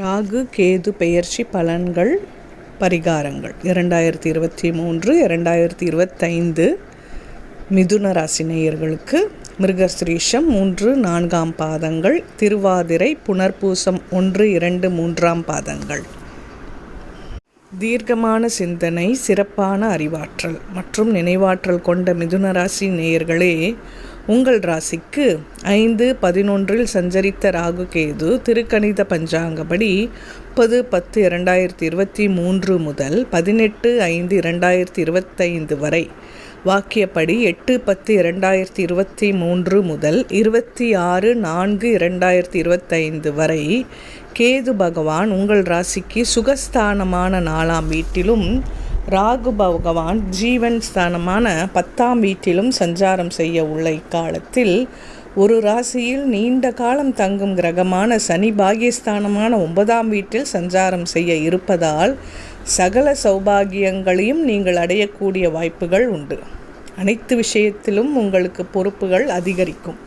ராகு கேது பெயர்ச்சி பலன்கள் பரிகாரங்கள். இரண்டாயிரத்தி இருபத்தி மூன்று இரண்டாயிரத்தி இருபத்தைந்து மிதுன ராசி நேயர்களுக்கு மிருகஸ்ரீஷம் மூன்று நான்காம் பாதங்கள். திருவாதிரை புனர்பூசம் ஒன்று இரண்டு மூன்றாம் பாதங்கள். தீர்க்கமான சிந்தனை சிறப்பான அறிவாற்றல் மற்றும் நினைவாற்றல் கொண்ட மிதுன ராசி நேயர்களே உங்கள் ராசிக்கு ஐந்து பதினொன்றில் சஞ்சரித்த ராகு கேது திருக்கணித பஞ்சாங்கப்படி முப்பது பத்து இரண்டாயிரத்தி இருபத்தி மூன்று முதல் பதினெட்டு ஐந்து இரண்டாயிரத்தி இருபத்தைந்து வரை. வாக்கியப்படி எட்டு பத்து இரண்டாயிரத்தி இருபத்தி மூன்று முதல் இருபத்தி ஆறு நான்கு இரண்டாயிரத்தி இருபத்தைந்து வரை கேது பகவான் உங்கள் ராசிக்கு சுகஸ்தானமான நாலாம் வீட்டிலும் ராகு பகவான் ஜீவன் ஸ்தானமான பத்தாம் வீட்டிலும் சஞ்சாரம் செய்ய உள்ள இக்காலத்தில் ஒரு ராசியில் நீண்ட காலம் தங்கும் கிரகமான சனி பாகியஸ்தானமான ஒன்பதாம் வீட்டில் சஞ்சாரம் செய்ய இருப்பதால் சகல சௌபாகியங்களையும் நீங்கள் அடையக்கூடிய வாய்ப்புகள் உண்டு. அனைத்து விஷயத்திலும் உங்களுக்கு பொறுப்புகள் அதிகரிக்கும்.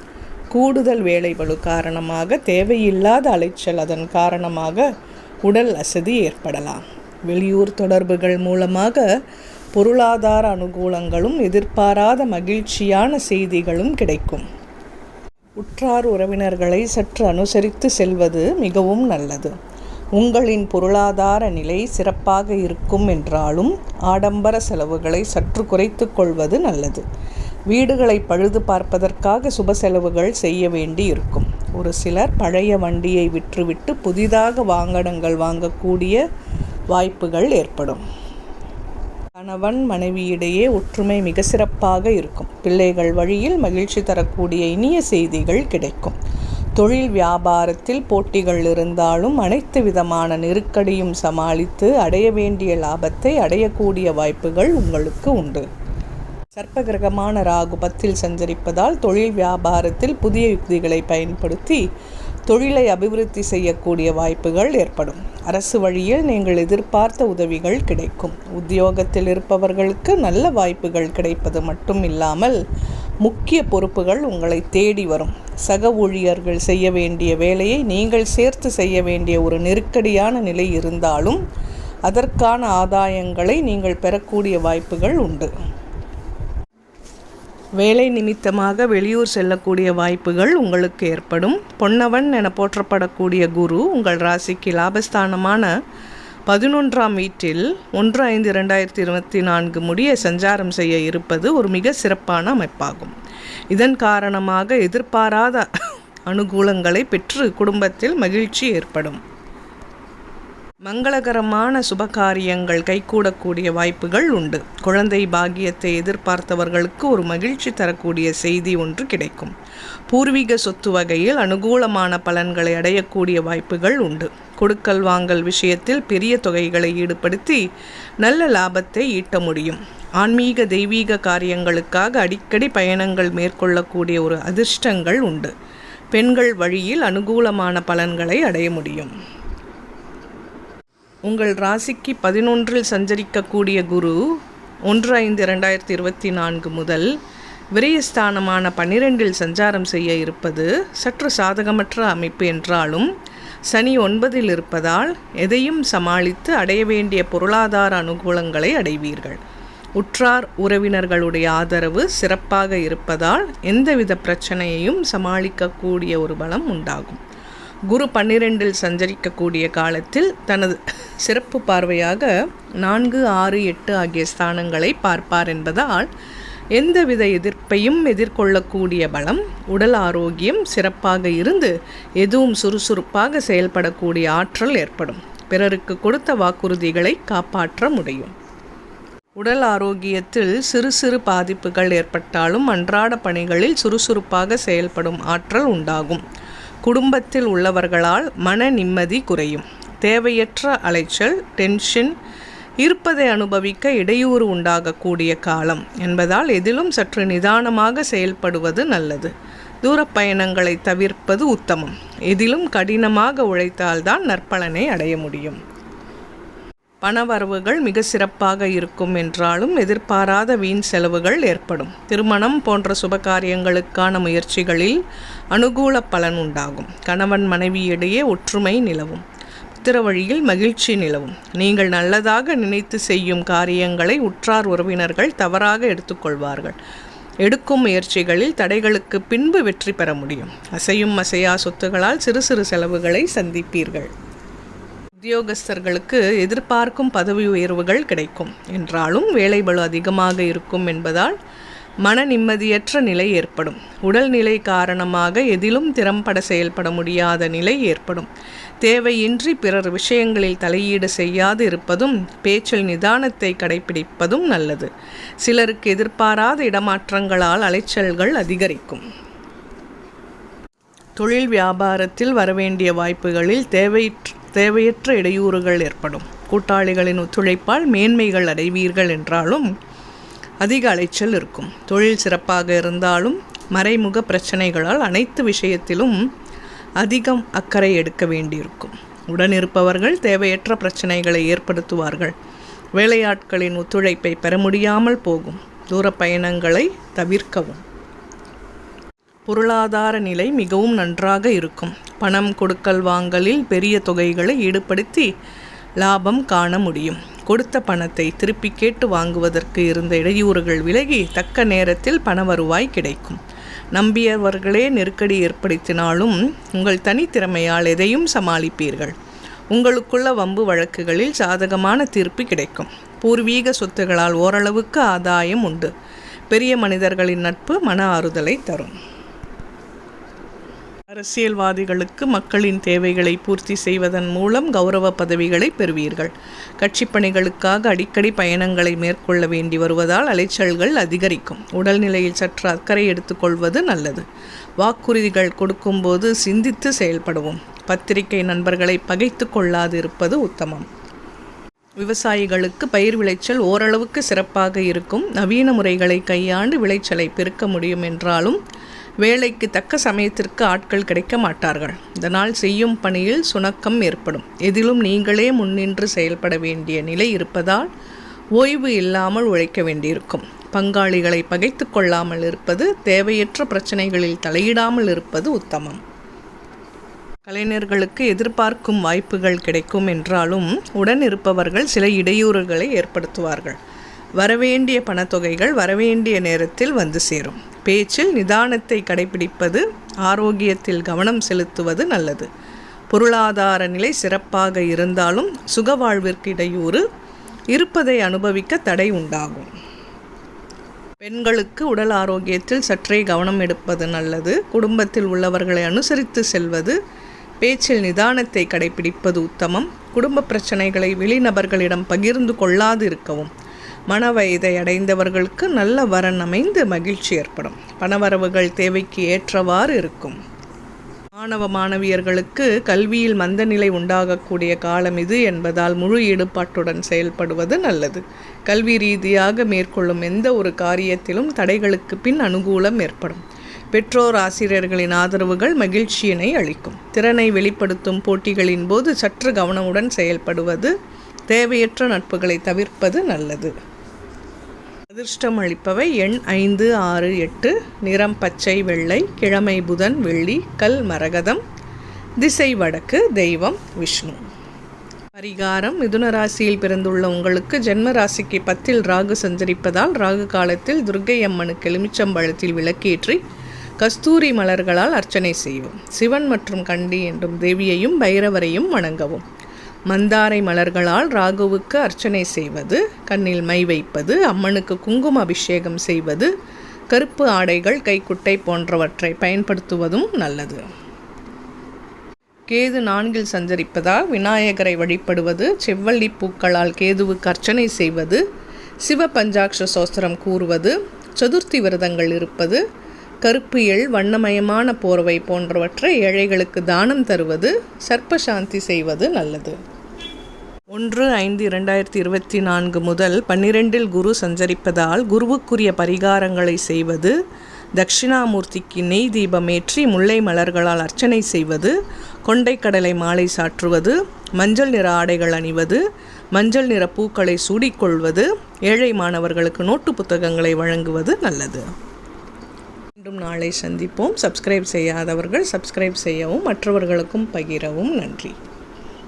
கூடுதல் வேலைபளு காரணமாக தேவையில்லாத அலைச்சல் அதன் காரணமாக உடல் அசதி ஏற்படலாம். வெளியூர் தொடர்புகள் மூலமாக பொருளாதார அனுகூலங்களும் எதிர்பாராத மகிழ்ச்சியான செய்திகளும் கிடைக்கும். உற்றார் உறவினர்களை சற்று அனுசரித்து செல்வது மிகவும் நல்லது. உங்களின் பொருளாதார நிலை சிறப்பாக இருக்கும் என்றாலும் ஆடம்பர செலவுகளை சற்று குறைத்து கொள்வது நல்லது. வீடுகளை பழுது பார்ப்பதற்காக சுப செலவுகள் செய்ய வேண்டி இருக்கும். ஒரு சிலர் பழைய வண்டியை விற்றுவிட்டு புதிதாக வாகனங்கள் வாங்கக்கூடிய வாய்ப்புகள் ஏற்படும். கணவன் மனைவியிடையே ஒற்றுமை மிக சிறப்பாக இருக்கும். பிள்ளைகள் வழியில் மகிழ்ச்சி தரக்கூடிய இனிய செய்திகள் கிடைக்கும். தொழில் வியாபாரத்தில் போட்டிகள் இருந்தாலும் அனைத்து விதமான நெருக்கடியும் சமாளித்து அடைய வேண்டிய லாபத்தை அடையக்கூடிய வாய்ப்புகள் உங்களுக்கு உண்டு. சர்ப்பகிரகமான ராகு பத்தில் சஞ்சரிப்பதால் தொழில் வியாபாரத்தில் புதிய யுக்திகளை பயன்படுத்தி தொழிலை அபிவிருத்தி செய்யக்கூடிய வாய்ப்புகள் ஏற்படும். அரசு வழியில் நீங்கள் எதிர்பார்த்த உதவிகள் கிடைக்கும். உத்தியோகத்தில் இருப்பவர்களுக்கு நல்ல வாய்ப்புகள் கிடைப்பது மட்டும் இல்லாமல் முக்கிய பொறுப்புகள் உங்களை தேடி வரும். சக ஊழியர்கள் செய்ய வேண்டிய வேலையை நீங்கள் சேர்த்து செய்ய வேண்டிய ஒரு நெருக்கடியான நிலை இருந்தாலும் அதற்கான ஆதாயங்களை நீங்கள் பெறக்கூடிய வாய்ப்புகள் உண்டு. வேலை நிமித்தமாக வெளியூர் செல்லக்கூடிய வாய்ப்புகள் உங்களுக்கு ஏற்படும். பொன்னவன் என போற்றப்படக்கூடிய குரு உங்கள் ராசிக்கு லாபஸ்தானமான பதினொன்றாம் வீட்டில் ஒன்று ஐந்து இரண்டாயிரத்தி இருபத்தி நான்கு முடிய சஞ்சாரம் செய்ய இருப்பது ஒரு மிக சிறப்பான அமைப்பாகும். இதன் காரணமாக எதிர்பாராத அனுகூலங்களை பெற்று குடும்பத்தில் மகிழ்ச்சி ஏற்படும். மங்களகரமான சுபகாரியங்கள் கைகூடக்கூடிய வாய்ப்புகள் உண்டு. குழந்தை பாகியத்தை எதிர்பார்த்தவர்களுக்கு ஒரு மகிழ்ச்சி தரக்கூடிய செய்தி ஒன்று கிடைக்கும். பூர்வீக சொத்து வகையில் அனுகூலமான பலன்களை அடையக்கூடிய வாய்ப்புகள் உண்டு. கொடுக்கல் வாங்கல் விஷயத்தில் பெரிய தொகைகளை ஈடுபடுத்தி நல்ல லாபத்தை ஈட்ட முடியும். ஆன்மீக தெய்வீக காரியங்களுக்காக அடிக்கடி பயணங்கள் மேற்கொள்ளக்கூடிய ஒரு அதிர்ஷ்டங்கள் உண்டு. பெண்கள் வழியில் அனுகூலமான பலன்களை அடைய முடியும். உங்கள் ராசிக்கு பதினொன்றில் சஞ்சரிக்கக்கூடிய குரு ஒன்று ஐந்து இரண்டாயிரத்தி இருபத்தி நான்கு முதல் விரயஸ்தானமான பன்னிரெண்டில் சஞ்சாரம் செய்ய இருப்பது சற்று சாதகமற்ற அமைப்பு என்றாலும் சனி ஒன்பதில் இருப்பதால் எதையும் சமாளித்து அடைய வேண்டிய பொருளாதார அனுகூலங்களை அடைவீர்கள். உற்றார் உறவினர்களுடைய ஆதரவு சிறப்பாக இருப்பதால் எந்தவித பிரச்சனையையும் சமாளிக்கக்கூடிய ஒரு பலம் உண்டாகும். குரு பன்னிரெண்டில் சஞ்சரிக்கக்கூடிய காலத்தில் தனது சிறப்பு பார்வையாக நான்கு ஆறு எட்டு ஆகிய ஸ்தானங்களை பார்ப்பார் என்பதால் எந்தவித எதிர்ப்பையும் எதிர்கொள்ளக்கூடிய பலம் உடல் ஆரோக்கியம் சிறப்பாக இருந்து எதுவும் சுறுசுறுப்பாக செயல்படக்கூடிய ஆற்றல் ஏற்படும். பிறருக்கு கொடுத்த வாக்குறுதிகளை காப்பாற்ற முடியும். உடல் ஆரோக்கியத்தில் சிறு சிறு பாதிப்புகள் ஏற்பட்டாலும் அன்றாட பணிகளில் சுறுசுறுப்பாக செயல்படும் ஆற்றல் உண்டாகும். குடும்பத்தில் உள்ளவர்களால் மன நிம்மதி குறையும். தேவையற்ற அலைச்சல் டென்ஷன் இருப்பதை அனுபவிக்க இடையூறு உண்டாகக்கூடிய காலம் என்பதால் எதிலும் சற்று நிதானமாக செயல்படுவது நல்லது. தூரப்பயணங்களை தவிர்ப்பது உத்தமம். எதிலும் கடினமாக உழைத்தால்தான் நற்பலனை அடைய முடியும். பணவரவுகள் மிக சிறப்பாக இருக்கும் என்றாலும் எதிர்பாராத வீண் செலவுகள் ஏற்படும். திருமணம் போன்ற சுபகாரியங்களுக்கான முயற்சிகளில் அனுகூல பலன் உண்டாகும். கணவன் மனைவியிடையே ஒற்றுமை நிலவும். புத்திர வழியில் மகிழ்ச்சி நிலவும். நீங்கள் நல்லதாக நினைத்து செய்யும் காரியங்களை உற்றார் உறவினர்கள் தவறாக எடுத்துக்கொள்வார்கள். எடுக்கும் முயற்சிகளில் தடைகளுக்கு பின்பு வெற்றி பெற முடியும். அசையும் அசையா சொத்துகளால் சிறு சிறு செலவுகளை சந்திப்பீர்கள். உத்தியோகஸ்தர்களுக்கு எதிர்பார்க்கும் பதவி உயர்வுகள் கிடைக்கும். என்றாலும் வேலைபளு அதிகமாக இருக்கும் என்பதால் மன நிம்மதியற்ற நிலை ஏற்படும். உடல்நிலை காரணமாக எதிலும் திறம்பட செயல்பட முடியாத நிலை ஏற்படும். தேவையின்றி பிறர் விஷயங்களில் தலையீடு செய்யாது இருப்பதும் பேச்சில் நிதானத்தை கடைபிடிப்பதும் நல்லது. சிலருக்கு எதிர்பாராத இடமாற்றங்களால் அலைச்சல்கள் அதிகரிக்கும். தொழில் வியாபாரத்தில் வரவேண்டிய வாய்ப்புகளில் தேவையற்ற தேவையற்ற இடையூறுகள் ஏற்படும். கூட்டாளிகளின் ஒத்துழைப்பால் மேன்மைகள் அடைவீர்கள் என்றாலும் அதிக அலைச்சல் இருக்கும். தொழில் சிறப்பாக இருந்தாலும் மறைமுக பிரச்சனைகளால் அனைத்து விஷயத்திலும் அதிகம் அக்கறை எடுக்க வேண்டியிருக்கும். உடனிருப்பவர்கள் தேவையற்ற பிரச்சனைகளை ஏற்படுத்துவார்கள். வேலையாட்களின் ஒத்துழைப்பை பெற முடியாமல் போகும். தூர பயணங்களை தவிர்க்கவும். பொருளாதார நிலை மிகவும் நன்றாக இருக்கும். பணம் கொடுக்கல் வாங்கலில் பெரிய தொகைகளை ஈடுபடுத்தி லாபம் காண முடியும். கொடுத்த பணத்தை திருப்பி கேட்டு வாங்குவதற்கு இருந்த இடையூறுகள் விலகி தக்க நேரத்தில் பண வருவாய் கிடைக்கும். நம்பியவர்களே நெருக்கடி ஏற்படுத்தினாலும் உங்கள் தனித்திறமையால் எதையும் சமாளிப்பீர்கள். உங்களுக்குள்ள வம்பு வழக்குகளில் சாதகமான தீர்ப்பு கிடைக்கும். பூர்வீக சொத்துகளால் ஓரளவுக்கு ஆதாயம் உண்டு. பெரிய மனிதர்களின் நட்பு மன ஆறுதலை தரும். அரசியல்வாதிகளுக்கு மக்களின் தேவைகளை பூர்த்தி செய்வதன் மூலம் கௌரவ பதவிகளை பெறுவீர்கள். கட்சி பணிகளுக்காக அடிக்கடி பயணங்களை மேற்கொள்ள வேண்டி வருவதால் அலைச்சல்கள் அதிகரிக்கும். உடல்நிலையில் சற்று அக்கறை எடுத்துக்கொள்வது நல்லது. வாக்குறுதிகள் கொடுக்கும்போது சிந்தித்து செயல்படுவோம். பத்திரிகை நண்பர்களை பகைத்து கொள்ளாது இருப்பது உத்தமம். விவசாயிகளுக்கு பயிர் விளைச்சல் ஓரளவுக்கு சிறப்பாக இருக்கும். நவீன முறைகளை கையாண்டு விளைச்சலை பெருக்க முடியும் என்றாலும் வேலைக்கு தக்க சமயத்திற்கு ஆட்கள் கிடைக்க மாட்டார்கள். இதனால் செய்யும் பணியில் சுணக்கம் ஏற்படும். எதிலும் நீங்களே முன்னின்று செயல்பட வேண்டிய நிலை இருப்பதால் ஓய்வு இல்லாமல் உழைக்க வேண்டியிருக்கும். பங்காளிகளை பகைத்து கொள்ளாமல் இருப்பது தேவையற்ற பிரச்சனைகளில் தலையிடாமல் இருப்பது உத்தமம். கலைஞர்களுக்கு எதிர்பார்க்கும் வாய்ப்புகள் கிடைக்கும் என்றாலும் உடன் இருப்பவர்கள் சில இடையூறுகளை ஏற்படுத்துவார்கள். வரவேண்டிய பணத்தொகைகள் வரவேண்டிய நேரத்தில் வந்து சேரும். பேச்சில் நிதானத்தை கடைபிடிப்பது ஆரோக்கியத்தில் கவனம் செலுத்துவது நல்லது. பொருளாதார நிலை சிறப்பாக இருந்தாலும் சுக வாழ்விற்கு இடையூறு இருப்பதை அனுபவிக்க தடை உண்டாகும். பெண்களுக்கு உடல் ஆரோக்கியத்தில் சற்றே கவனம் எடுப்பது நல்லது. குடும்பத்தில் உள்ளவர்களை அனுசரித்து செல்வது பேச்சில் நிதானத்தை கடைபிடிப்பது உத்தமம். குடும்ப பிரச்சனைகளை வெளிநபர்களிடம் பகிர்ந்து கொள்ளாது இருக்கவும் மன வயதை அடைந்தவர்களுக்கு நல்ல வரன் அமைந்து மகிழ்ச்சி ஏற்படும். பணவரவுகள் தேவைக்கு ஏற்றவாறு இருக்கும். மாணவ மாணவியர்களுக்கு கல்வியில் மந்தநிலை உண்டாகக்கூடிய காலம் இது என்பதால் முழு ஈடுபாட்டுடன் செயல்படுவது நல்லது. கல்வி ரீதியாக மேற்கொள்ளும் எந்த ஒரு காரியத்திலும் தடைகளுக்கு பின் அனுகூலம் ஏற்படும். பெற்றோர் ஆசிரியர்களின் ஆதரவுகள் மகிழ்ச்சியினை அளிக்கும். திறனை வெளிப்படுத்தும் போட்டிகளின் போது சற்று கவனமுடன் செயல்படுவது தேவையற்ற நட்புகளை தவிர்ப்பது நல்லது. அதிர்ஷ்டம் அளிப்பவை எண் ஐந்து ஆறு எட்டு நிறம் பச்சை வெள்ளை கிழமை புதன் வெள்ளி கல் மரகதம் திசை வடக்கு தெய்வம் விஷ்ணு. பரிகாரம் மிதுன ராசியில் பிறந்துள்ள உங்களுக்கு ஜென்ம ராசிக்கு பத்தில் ராகு சஞ்சரிப்பதால் ராகு காலத்தில் துர்க்கை அம்மனுக்கு எலுமிச்சம்பழத்தில் விளக்கேற்றி கஸ்தூரி மலர்களால் அர்ச்சனை செய்வோம். சிவன் மற்றும் கண்டி என்றும் தேவியையும் பைரவரையும் வணங்கவும். மந்தாரை மலர்களால் ராகுவுக்கு அர்ச்சனை செய்வது கண்ணில் மை வைப்பது அம்மனுக்கு குங்கும அபிஷேகம் செய்வது கருப்பு ஆடைகள் கைக்குட்டை போன்றவற்றை பயன்படுத்துவதும் நல்லது. கேது நான்கில் சஞ்சரிப்பதால் விநாயகரை வழிபடுவது செவ்வள்ளி பூக்களால் கேதுவுக்கு அர்ச்சனை செய்வது சிவ பஞ்சாட்ச சோஸ்திரம் கூறுவது சதுர்த்தி விரதங்கள் இருப்பது கருப்பு எள் வண்ணமயமான போர்வை போன்றவற்றை ஏழைகளுக்கு தானம் தருவது சர்ப்பசாந்தி செய்வது நல்லது. ஒன்று ஐந்து இரண்டாயிரத்தி இருபத்தி நான்கு முதல் பன்னிரெண்டில் குரு சஞ்சரிப்பதால் குருவுக்குரிய பரிகாரங்களை செய்வது தட்சிணாமூர்த்திக்கு நெய் தீபமேற்றி முல்லை மலர்களால் அர்ச்சனை செய்வது கொண்டைக்கடலை மாலை சாற்றுவது மஞ்சள் நிற ஆடைகள் அணிவது மஞ்சள் நிற பூக்களை சூடிக்கொள்வது ஏழை மாணவர்களுக்கு நோட்டு புத்தகங்களை வழங்குவது நல்லது. மீண்டும் நாளை சந்திப்போம். சப்ஸ்கிரைப் செய்யாதவர்கள் சப்ஸ்கிரைப் செய்யவும் மற்றவர்களுக்கும் பகிரவும். நன்றி.